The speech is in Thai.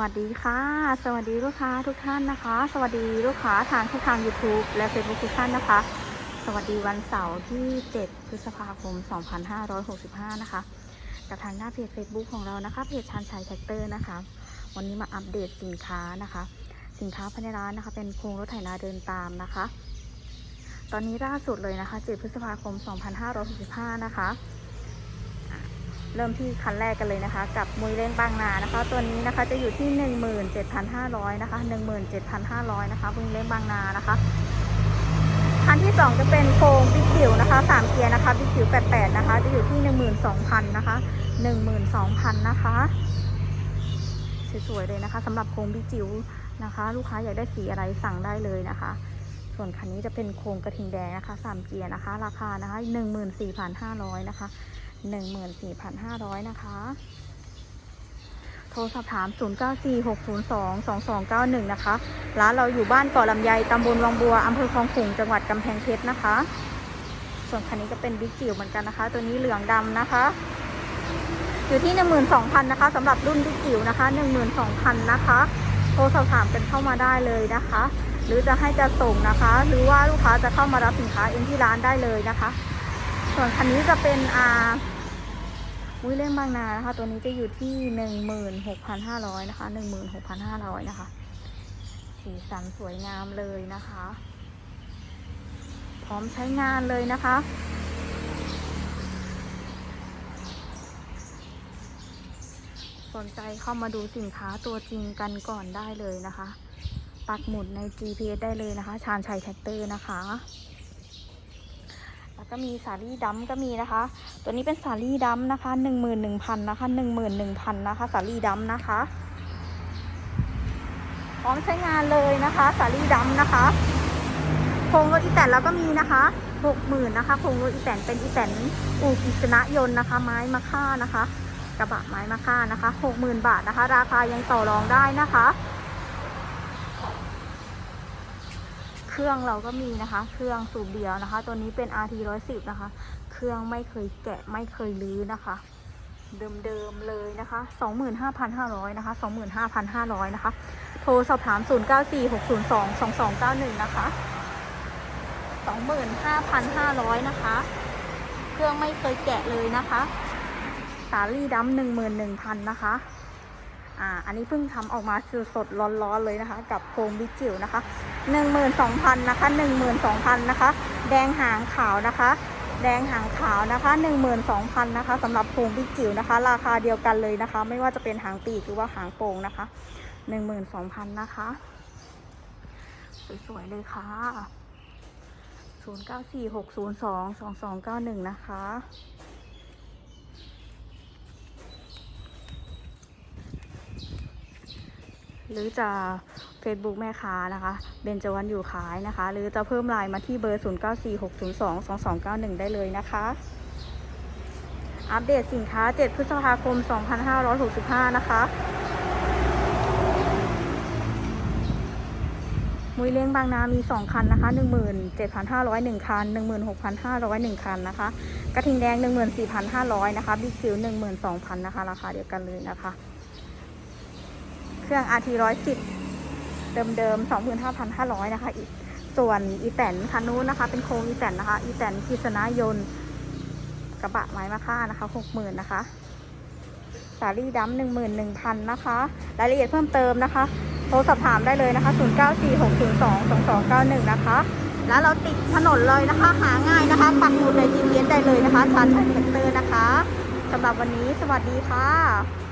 วัสดีค่ะ สวัสดีลูกค้าทุกท่านนะคะ สวัสดีลูกค้าทางช่องทาง YouTube และ Facebook ทุกท่านนะคะ สวัสดีวันเสาร์ที่ 7 พฤษภาคม 2565 นะคะ กับทางหน้าเพจ Facebook ของเรานะคะ เพจชานชัยแท็กเตอร์นะคะ วันนี้มาอัปเดตสินค้านะคะ สินค้าภายในร้านนะคะ เป็นโครงรถไถนาเดินตามนะคะ ตอนนี้ล่าสุดเลยนะคะ 7 พฤษภาคม 2565 นะคะ เริ่มที่คันแรกกันเลยนะคะ กับมุยเล่นบางนานะคะ ตัวนี้นะคะจะอยู่ที่ 17,500นะคะ17,500นะคะมุยเล่นบางนานะคะคันที่ 2 จะเป็นโครงบิ๊กจิ๋วนะคะ3เกียร์นะคะบิ๊กจิ๋ว88นะคะ จะอยู่ที่ 12,000นะคะ12,000นะคะสวยๆเลยนะคะสำหรับโครงบิ๊กจิ๋วนะคะ ลูกค้าอยากได้สีอะไรสั่งได้เลยนะคะ ส่วนคันนี้จะเป็นโครงกระทิงแดงนะคะ3เกียร์นะคะ ราคานะคะ14,500นะคะ 14,500 นะคะ โทรสอบถาม 0946022291 นะคะ ร้านเราอยู่บ้านเกาะลำไยตำบลวังบัวอำเภอคลองขุงจังหวัดกำแพงเพชรนะคะ ส่วนคันนี้ก็เป็นบิ๊กจิ๋วเหมือนกันนะคะ ตัวนี้เหลืองดำนะคะ อยู่ที่ 12,000 นะคะสำหรับรุ่นบิ๊กจิ๋วนะคะ 12,000 นะคะ โทรสอบถามกันเข้ามาได้เลยนะคะหรือจะให้จะส่งนะคะ หรือว่าลูกค้าจะเข้ามารับสินค้าเองที่ร้านได้เลยนะคะ ส่วนคันนี้จะเป็นอ่า มุ้ยเล่นบางนานะคะ ตัวนี้จะอยู่ที่หนึ่งหมื่นหกพันห้าร้อยนะคะหนึ่งหมื่นหกพันห้าร้อยนะคะ สีสันสวยงามเลยนะคะ พร้อมใช้งานเลยนะคะสนใจเข้ามาดูสินค้าตัวจริงกันก่อนได้เลยนะคะ ปักหมุดใน GPS ได้เลยนะคะ ชาญชัยแท็กเตอร์นะคะ ก็มีสาลี่ดัมก็มีนะคะ ตัวนี้เป็นสาลี่ดัมนะคะหนึ่งหมื่นหนึ่งพันนะคะหนึ่งหมื่นหนึ่งพันนะคะ สาลี่ดัมนะคะ พร้อมใช้งานเลยนะคะ สาลี่ดัมนะคะโครงรถอีแตนแล้วก็มีนะคะหกหมื่นนะคะโครงรถอีแตนเป็นอีแตนอูกิษณะยนต์นะคะ ไม้มะค่านะคะ กระบะไม้มะค่านะคะหกหมื่นบาทนะคะ ราคายังต่อรองได้นะคะ เครื่องเราก็มีนะคะ เครื่องสูบเดียวนะคะ ตัวนี้เป็น RT 110นะคะ เครื่องไม่เคยแกะไม่เคยลื้อนะคะ เดิมๆเลยนะคะ 25,500นะคะ25,500นะคะ โทรสอบถาม 0946022291 นะคะ 25,500นะคะ เครื่องไม่เคยแกะเลยนะคะ สาลี่ดำ11,000นะคะ อ่าอันนี้เพิ่งทำออกมาสดๆร้อนๆเลยนะคะ กับโครงบิจิ๋วนะคะ12,000นะคะ12,000นะคะ แดงหางขาวนะคะ แดงหางขาวนะคะ12,000นะคะสำหรับโครงบิจิ๋วนะคะ ราคาเดียวกันเลยนะคะ ไม่ว่าจะเป็นหางปีกหรือว่าหางโป่งนะคะ12,000นะคะสวยๆเลยค่ะ 0946022291 นะคะ หรือจะ Facebook แม่ค้านะคะเบนจวรรณอยู่ขายนะคะ หรือจะเพิ่มไลน์มาที่เบอร์ 0946022291 ได้เลยนะคะ อัปเดตสินค้า 7 พฤษภาคม 2565 นะคะ มุยเลี้ยงบางนา มี 2 คันนะคะ 17,501 คัน 16,501 คันนะคะ กระทิงแดง 14,500 นะคะบิ๊กคิว12,000 นะคะ ราคาเดียวกันเลยนะคะ เครื่อง RT 110 เดิมๆ 25,500 นะคะ อีก ส่วนอีแตนคันนู้นนะคะ เป็นโครงอีแตนนะคะ อีแตนกิษณะยนต์กระบะไม้มะค่านะคะ 60,000 นะคะ สาลี่ดัม11,000 นะคะ รายละเอียดเพิ่มเติมนะคะ โทรสอบถามได้เลยนะคะ 0946022291 นะคะ แล้วเราติดถนนเลยนะคะ หาง่ายนะคะ ปักหมุดใน GPS ได้เลยนะคะชันชัยเซ็นเตอร์นะคะสำหรับวันนี้สวัสดีค่ะ